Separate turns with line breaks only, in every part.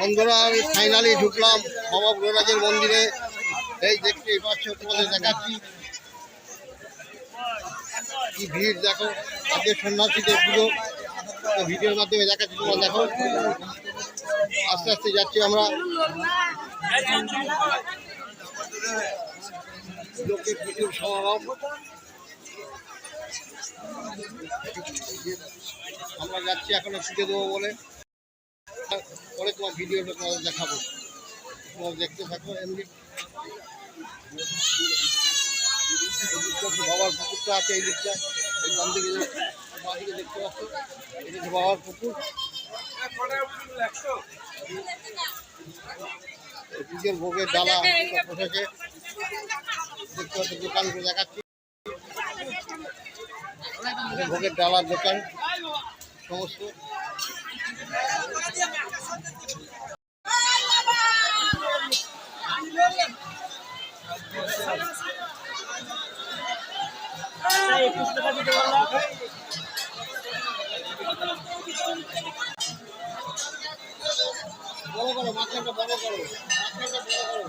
বন্ধুরা, আমি ফাইনালি ঢুকলাম বাবা বুড়োরাজের মন্দিরে। এই দেখতে পাচ্ছ তোমাদের দেখাচ্ছি। কি ভিড়, দেখো। আজকে সন্ন্যাসীদের পুজো। ভিডিওর মাধ্যমে দেখাচ্ছি তোমরা, দেখো। আস্তে আস্তে যাচ্ছি আমরা। লোকের প্রচুর সমাগম। আমরা যাচ্ছি এখন পুজো দেবো বলে। পরে তোমার ভিডিওটা তোমাদের দেখাবো। তোমরা দেখতে থাকো, এমনি। বাবার পুকুরটা আছে এই দিকটা, এই ডান দিকে দেখতে পাচ্ছ এটা হচ্ছে বাবার পুকুর। ভোগের ডালা দেখতে পাচ্ছ, দোকানগুলো দেখাচ্ছি। ভোগের ডালার দোকান, সমস্ত। বড় করো মাথাটা বড় করো মাথাটা বড় করো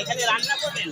এখানে রান্না করবেন?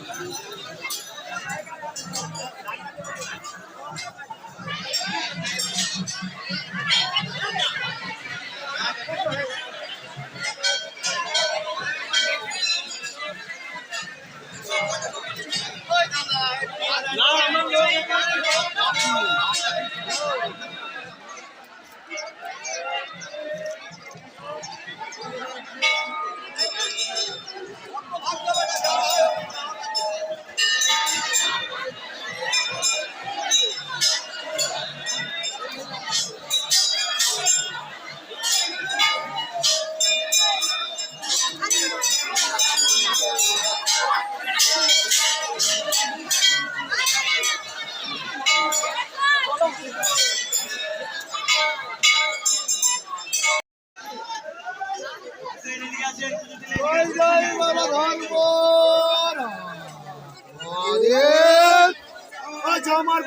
আমার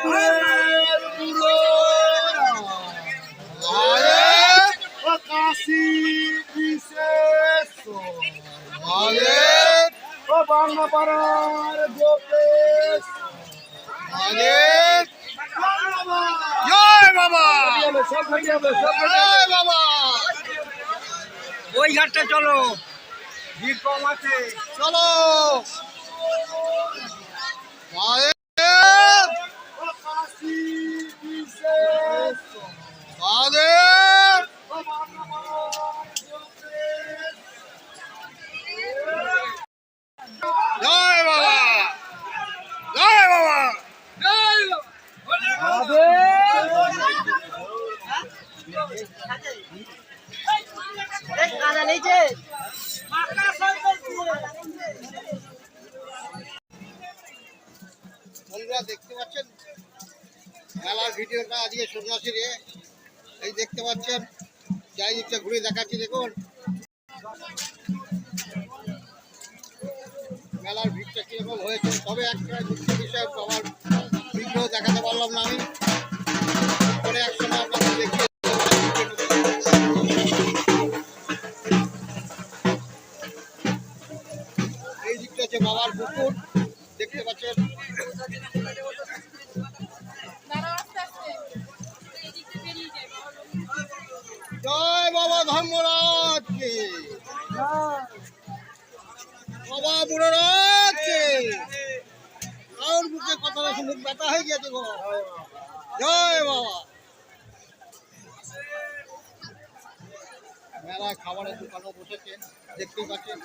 কাশী বিশেষ ও বাংলাপাড়ার গোপেশ মহাদেব জয় বাবা সব জয় বাবা
ওই ঘাটটা চলো।
ভিড় কম আছে। চলো। জয় বাবা। জয় বাবা। জয় দেখতে পাচ্ছেন? মেলার ভিডিওটা আজকে সন্ন্যাসীর। এই দেখতে পাচ্ছেন যাই ঘুরে দেখাচ্ছি, দেখুন। মেলার ভিড়টা কীরকম হয়েছে, তবে একটা দুঃখ বিষয় আমার বিগ্রহ দেখাতে পারলাম না আমি। পরে একসময় হচ্ছে বাবার পুকুর। দেখতে পাচ্ছেন? জয় বাবা ধর্মরাজ বাবা বুড়োরাজ কে? কারোর বুকে কথাটা শুনে ব্যথা হয়ে গেছে গো। জয় বাবা। মেলায় খাবারের দোকানও বসেছে দেখতেই পাচ্ছেন।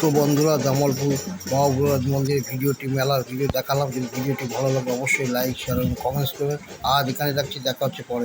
তো বন্ধুরা, জামালপুর মহাগুরাজ মন্দিরের ভিডিওটি মেলার ভিডিও দেখালাম। যদি ভিডিওটি ভালো লাগে, অবশ্যই লাইক শেয়ার এবং কমেন্টস করবেন। আজ এখানে রাখছি, দেখা হচ্ছে পরে।